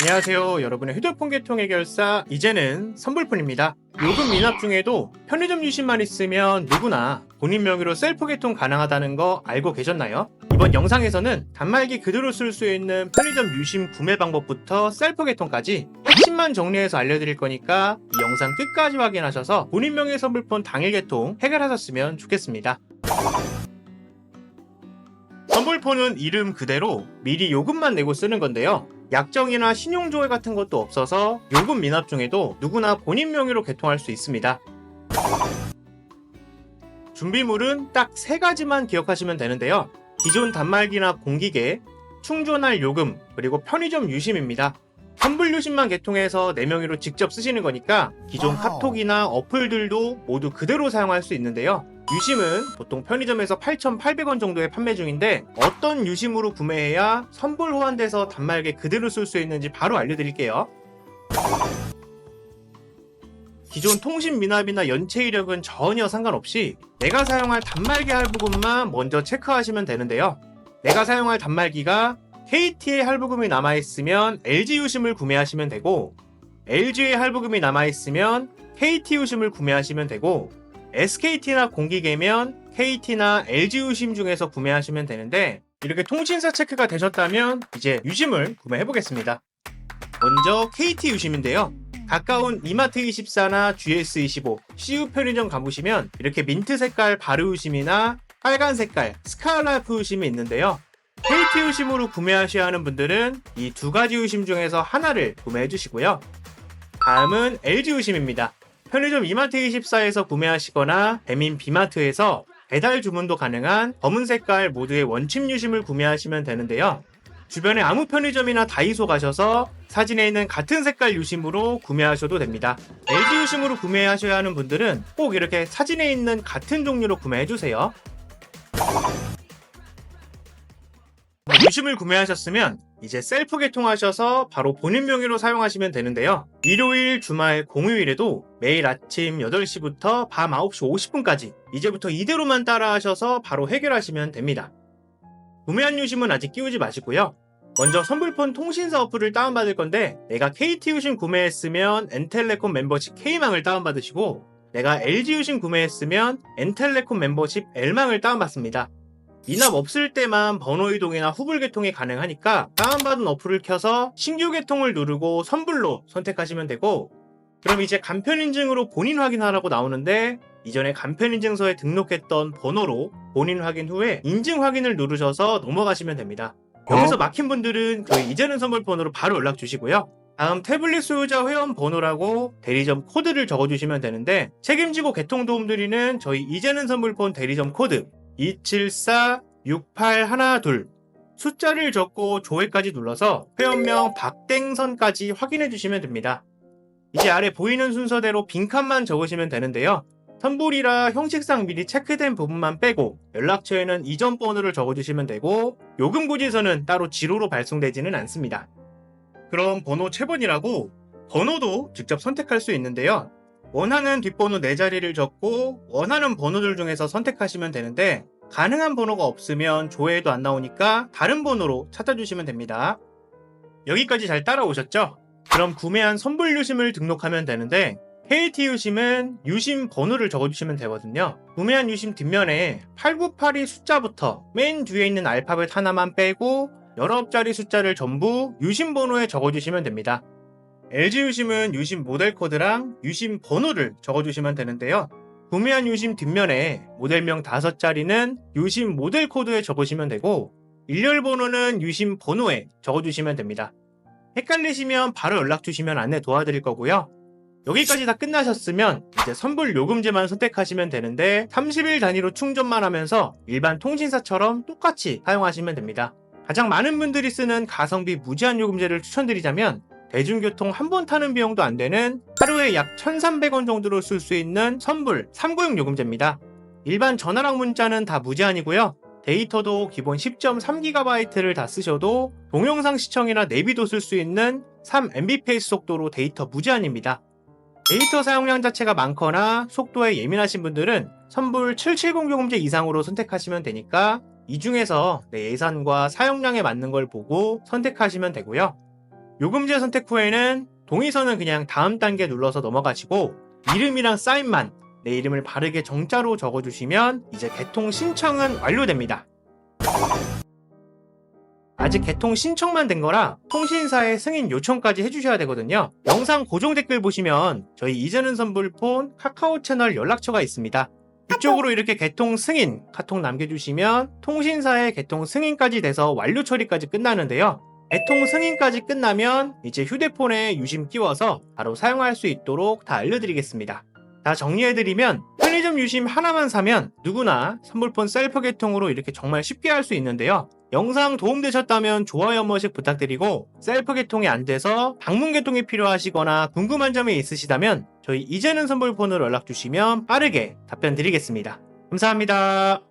안녕하세요. 여러분의 휴대폰 개통 해결사 이제는 선불폰입니다. 요금 미납 중에도 편의점 유심만 있으면 누구나 본인 명의로 셀프 개통 가능하다는 거 알고 계셨나요? 이번 영상에서는 단말기 그대로 쓸 수 있는 편의점 유심 구매 방법부터 셀프 개통까지 핵심만 정리해서 알려드릴 거니까 이 영상 끝까지 확인하셔서 본인 명의 선불폰 당일 개통 해결하셨으면 좋겠습니다. 선불폰은 이름 그대로 미리 요금만 내고 쓰는 건데요. 약정이나 신용조회 같은 것도 없어서 요금 미납 중에도 누구나 본인 명의로 개통할 수 있습니다. 준비물은 딱 세 가지만 기억하시면 되는데요. 기존 단말기나 공기계, 충전할 요금, 그리고 편의점 유심입니다. 환불 유심만 개통해서 내 명의로 직접 쓰시는 거니까 기존 와우. 카톡이나 어플들도 모두 그대로 사용할 수 있는데요. 유심은 보통 편의점에서 8,800원 정도에 판매 중인데 어떤 유심으로 구매해야 선불 호환돼서 단말기 그대로 쓸 수 있는지 바로 알려드릴게요. 기존 통신 미납이나 연체 이력은 전혀 상관없이 내가 사용할 단말기 할부금만 먼저 체크하시면 되는데요. 내가 사용할 단말기가 KT의 할부금이 남아있으면 LG 유심을 구매하시면 되고 LG의 할부금이 남아있으면 KT 유심을 구매하시면 되고 SKT나 공기계면 KT나 LG 유심 중에서 구매하시면 되는데 이렇게 통신사 체크가 되셨다면 이제 유심을 구매해 보겠습니다. 먼저 KT 유심인데요. 가까운 이마트24나 GS25, CU 편의점 가보시면 이렇게 민트 색깔 바르 유심이나 빨간 색깔 스카라프 유심이 있는데요. KT 유심으로 구매하셔야 하는 분들은 이 두 가지 유심 중에서 하나를 구매해 주시고요. 다음은 LG 유심입니다. 편의점 이마트 24에서 구매하시거나 배민 비마트에서 배달 주문도 가능한 검은 색깔 모두의 원칩 유심을 구매하시면 되는데요. 주변에 아무 편의점이나 다이소 가셔서 사진에 있는 같은 색깔 유심으로 구매하셔도 됩니다. LG 유심으로 구매하셔야 하는 분들은 꼭 이렇게 사진에 있는 같은 종류로 구매해 주세요. 유심을 구매하셨으면 이제 셀프 개통하셔서 바로 본인 명의로 사용하시면 되는데요. 일요일, 주말, 공휴일에도 매일 아침 8시부터 밤 9시 50분까지 이제부터 이대로만 따라하셔서 바로 해결하시면 됩니다. 구매한 유심은 아직 끼우지 마시고요. 먼저 선불폰 통신사 어플을 다운받을 건데 내가 KT 유심 구매했으면 엔텔레콤 멤버십 K망을 다운받으시고 내가 LG 유심 구매했으면 엔텔레콤 멤버십 L망을 다운받습니다. 미납 없을 때만 번호 이동이나 후불 개통이 가능하니까 다운받은 어플을 켜서 신규 개통을 누르고 선불로 선택하시면 되고 그럼 이제 간편 인증으로 본인 확인하라고 나오는데 이전에 간편 인증서에 등록했던 번호로 본인 확인 후에 인증 확인을 누르셔서 넘어가시면 됩니다. 여기서 막힌 분들은 저희 이제는 선물 번호로 바로 연락 주시고요. 다음 태블릿 소유자 회원 번호라고 대리점 코드를 적어주시면 되는데 책임지고 개통 도움 드리는 저희 이제는 선물폰 대리점 코드 274-6812 숫자를 적고 조회까지 눌러서 회원명 박땡선까지 확인해 주시면 됩니다. 이제 아래 보이는 순서대로 빈칸만 적으시면 되는데요. 선불이라 형식상 미리 체크된 부분만 빼고 연락처에는 이전 번호를 적어주시면 되고 요금 고지서는 따로 지로로 발송되지는 않습니다. 그럼 번호 체번이라고 번호도 직접 선택할 수 있는데요. 원하는 뒷번호 4자리를 적고 원하는 번호들 중에서 선택하시면 되는데 가능한 번호가 없으면 조회에도 안 나오니까 다른 번호로 찾아주시면 됩니다. 여기까지 잘 따라오셨죠? 그럼 구매한 선불 유심을 등록하면 되는데 KT 유심은 유심 번호를 적어주시면 되거든요. 구매한 유심 뒷면에 8982 숫자부터 맨 뒤에 있는 알파벳 하나만 빼고 19자리 숫자를 전부 유심 번호에 적어주시면 됩니다. LG 유심은 유심 모델 코드랑 유심 번호를 적어주시면 되는데요. 구매한 유심 뒷면에 모델명 5자리는 유심 모델 코드에 적으시면 되고 일렬 번호는 유심 번호에 적어주시면 됩니다. 헷갈리시면 바로 연락 주시면 안내 도와드릴 거고요. 여기까지 다 끝나셨으면 이제 선불 요금제만 선택하시면 되는데 30일 단위로 충전만 하면서 일반 통신사처럼 똑같이 사용하시면 됩니다. 가장 많은 분들이 쓰는 가성비 무제한 요금제를 추천드리자면 대중교통 한 번 타는 비용도 안 되는 하루에 약 1,300원 정도로 쓸 수 있는 선불 396 요금제입니다. 일반 전화랑 문자는 다 무제한이고요. 데이터도 기본 10.3GB를 다 쓰셔도 동영상 시청이나 내비도 쓸 수 있는 3mbps 속도로 데이터 무제한입니다. 데이터 사용량 자체가 많거나 속도에 예민하신 분들은 선불 770 요금제 이상으로 선택하시면 되니까 이 중에서 내 예산과 사용량에 맞는 걸 보고 선택하시면 되고요. 요금제 선택 후에는 동의서는 그냥 다음 단계 눌러서 넘어가시고 이름이랑 사인만 내 이름을 바르게 정자로 적어주시면 이제 개통 신청은 완료됩니다. 아직 개통 신청만 된 거라 통신사에 승인 요청까지 해주셔야 되거든요. 영상 고정 댓글 보시면 저희 이제는 선불폰 카카오 채널 연락처가 있습니다. 이쪽으로 이렇게 개통 승인 카톡 남겨주시면 통신사의 개통 승인까지 돼서 완료 처리까지 끝나는데요. 개통 승인까지 끝나면 이제 휴대폰에 유심 끼워서 바로 사용할 수 있도록 다 알려드리겠습니다. 다 정리해드리면 편의점 유심 하나만 사면 누구나 선불폰 셀프 개통으로 이렇게 정말 쉽게 할 수 있는데요. 영상 도움되셨다면 좋아요 한 번씩 부탁드리고 셀프 개통이 안 돼서 방문 개통이 필요하시거나 궁금한 점이 있으시다면 저희 이제는 선불폰으로 연락 주시면 빠르게 답변 드리겠습니다. 감사합니다.